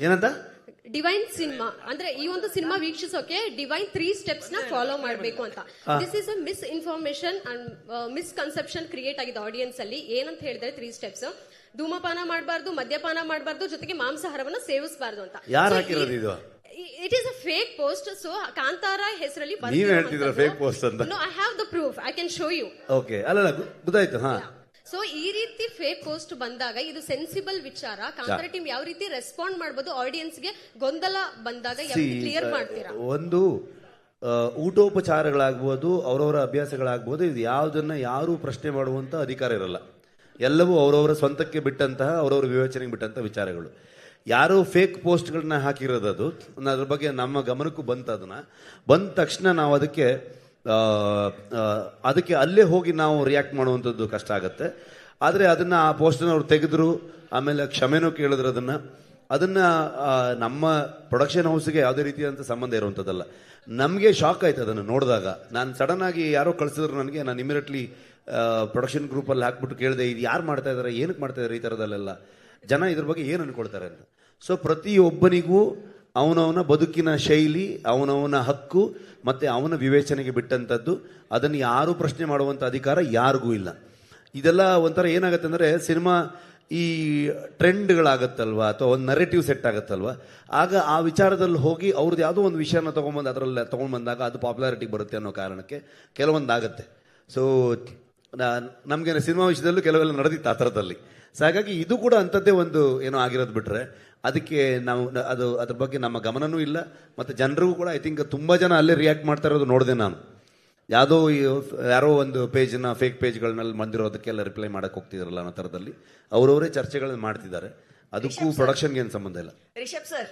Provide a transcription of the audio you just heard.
ಏನಂತ? Divine cinema ಅಂದ್ರೆ ಈ ಒಂದು ಸಿನಿಮಾ ವೀಕ್ಷಿಸೋಕೆ ಡಿವೈನ್ ತ್ರೀ ಸ್ಟೆಪ್ಸ್ನ ಫಾಲೋ ಮಾಡಬೇಕು ಅಂತ. This is a misinformation and misconception create ಆಗಿದೆ ಆಡಿಯನ್ಸ್ ಅಲ್ಲಿ ಏನಂತ ಹೇಳಿದ್ರೆ ತ್ರೀ ಸ್ಟೆಪ್ಸ್ ಧೂಮಪಾನ ಮಾಡಬಾರ್ದು ಮದ್ಯಪಾನ ಮಾಡಬಾರ್ದು ಜೊತೆಗೆ ಮಾಂಸಾಹಾರವನ್ನ ಸೇವಿಸಬಾರ್ದು ಅಂತ. ಯಾರು ಹಾಕಿರೋದು ಇದು? It is a fake post so Kantara ಹೆಸರಲ್ಲಿ fake post ಅಂತ. I have the proof I can show you okay ಅಲ್ಲ ಗೊತ್ತಾಯ್ತು ಹಾ. ಸೊ ಈ ರೀತಿ ಫೇಕ್ ಪೋಸ್ಟ್ ಬಂದಾಗ ಇದು ಸೆನ್ಸಿಬಲ್ ವಿಚಾರ. ಕಾಂತಾರ ಟೀಮ್ ಯಾವ ರೀತಿ ರೆಸ್ಪಾಂಡ್ ಮಾಡಬಹುದು ಆಡಿಯನ್ಸ್ಗೆ ಗೊಂದಲ ಬಂದಾಗ ಕ್ಲಿಯರ್ ಮಾಡ್ತೀರಾ? ಒಂದು ಊಟೋಪಚಾರಗಳಾಗ್ಬೋದು ಅವರವರ ಅಭ್ಯಾಸಗಳಾಗ್ಬೋದು ಇದು ಯಾವುದನ್ನ ಯಾರು ಪ್ರಶ್ನೆ ಮಾಡುವಂತ ಅಧಿಕಾರ ಇರಲ್ಲ. ಎಲ್ಲವೂ ಅವರವರ ಸ್ವಂತಕ್ಕೆ ಬಿಟ್ಟಂತಹ ಅವರವರ ವಿವೇಚನೆಗೆ ಬಿಟ್ಟಂತಹ ವಿಚಾರಗಳು. ಯಾರು ಫೇಕ್ ಪೋಸ್ಟ್ಗಳನ್ನ ಹಾಕಿರೋದು ಅದು ಅದ್ರ ಬಗ್ಗೆ ನಮ್ಮ ಗಮನಕ್ಕೂ ಬಂತು ಅದನ್ನ ಬಂದ ತಕ್ಷಣ ನಾವು ಅದಕ್ಕೆ ಅದಕ್ಕೆ ಅಲ್ಲೇ ಹೋಗಿ ನಾವು ರಿಯಾಕ್ಟ್ ಮಾಡುವಂಥದ್ದು ಕಷ್ಟ ಆಗುತ್ತೆ. ಆದರೆ ಅದನ್ನು ಆ ಪೋಸ್ಟನ್ನ ಅವ್ರು ತೆಗೆದ್ರು, ಆಮೇಲೆ ಕ್ಷಮೆನೂ ಕೇಳಿದ್ರು ಅದನ್ನು. ಅದನ್ನು ನಮ್ಮ ಪ್ರೊಡಕ್ಷನ್ ಹೌಸ್ಗೆ ಯಾವುದೇ ರೀತಿಯಾದಂಥ ಸಂಬಂಧ ಇರುವಂಥದ್ದಲ್ಲ. ನಮಗೆ ಶಾಕ್ ಆಯ್ತು ಅದನ್ನು ನೋಡಿದಾಗ. ನಾನು ಸಡನ್ ಆಗಿ ಯಾರೋ ಕಳಿಸಿದ್ರು ನನಗೆ, ನಾನು ಇಮಿಡಿಯೇಟ್ಲಿ ಪ್ರೊಡಕ್ಷನ್ ಗ್ರೂಪಲ್ಲಿ ಹಾಕ್ಬಿಟ್ಟು ಕೇಳಿದೆ, ಇದು ಯಾರು ಮಾಡ್ತಾ ಇದ್ದಾರೆ ಏನಕ್ಕೆ ಮಾಡ್ತಾ ಇದ್ದಾರೆ ಈ ಥರದಲ್ಲೆಲ್ಲ ಜನ ಇದ್ರ ಬಗ್ಗೆ ಏನು ಅನ್ಕೊಳ್ತಾರೆ ಅಂತ. ಸೊ ಪ್ರತಿಯೊಬ್ಬನಿಗೂ ಅವನವನ ಬದುಕಿನ ಶೈಲಿ, ಅವನವನ ಹಕ್ಕು ಮತ್ತೆ ಅವನ ವಿವೇಚನೆಗೆ ಬಿಟ್ಟಂಥದ್ದು ಅದನ್ನು ಯಾರೂ ಪ್ರಶ್ನೆ ಮಾಡುವಂಥ ಅಧಿಕಾರ ಯಾರಿಗೂ ಇಲ್ಲ. ಇದೆಲ್ಲ ಒಂಥರ ಏನಾಗುತ್ತೆ ಅಂದರೆ ಸಿನಿಮಾ ಈ ಟ್ರೆಂಡ್ಗಳಾಗತ್ತಲ್ವ, ಅಥವಾ ಒಂದು ನರೇಟಿವ್ ಸೆಟ್ ಆಗುತ್ತಲ್ವ? ಆಗ ಆ ವಿಚಾರದಲ್ಲಿ ಹೋಗಿ ಅವ್ರದ್ದು ಯಾವುದೋ ಒಂದು ವಿಷಯನ ತೊಗೊಂಬಂದು ಅದರಲ್ಲಿ ತೊಗೊಂಡು ಬಂದಾಗ ಅದು ಪಾಪ್ಯುಲಾರಿಟಿ ಬರುತ್ತೆ ಅನ್ನೋ ಕಾರಣಕ್ಕೆ ಕೆಲವೊಂದು ಆಗುತ್ತೆ ಸೊ ನಮಗೆ ಸಿನಿಮಾ ವಿಷಯದಲ್ಲೂ ಕೆಲವೆಲ್ಲ ನಡೆದಿತ್ತು ಆ ಥರದಲ್ಲಿ. ಸೊ ಹಾಗಾಗಿ ಇದು ಕೂಡ ಅಂಥದ್ದೇ ಒಂದು ಏನೋ ಆಗಿರೋದು ಬಿಟ್ಟರೆ ಅದಕ್ಕೆ ನಾವು ಅದು ಅದ್ರ ಬಗ್ಗೆ ನಮ್ಮ ಗಮನವೂ ಇಲ್ಲ ಮತ್ತು ಜನರಿಗೂ ಕೂಡ ಐ ಥಿಂಕ್ ತುಂಬ ಜನ ಅಲ್ಲೇ ರಿಯಾಕ್ಟ್ ಮಾಡ್ತಾ ಇರೋದು ನೋಡಿದೆ ನಾನು. ಯಾವುದೋ ಯಾರೋ ಒಂದು ಪೇಜ್ನ ಫೇಕ್ ಪೇಜ್ಗಳನ್ನೆಲ್ಲ ಬಂದಿರೋದಕ್ಕೆಲ್ಲ ರಿಪ್ಲೈ ಮಾಡಕ್ಕೆ ಹೋಗ್ತಿದ್ರಲ್ಲ ಅನ್ನೋ ಥರದಲ್ಲಿ ಅವರವರೇ ಚರ್ಚೆಗಳನ್ನ ಮಾಡ್ತಿದ್ದಾರೆ. ಅದಕ್ಕೂ ಪ್ರೊಡಕ್ಷನ್ಗೆ ಏನು ಸಂಬಂಧ ಇಲ್ಲ. ರಿಷಬ್ ಸರ್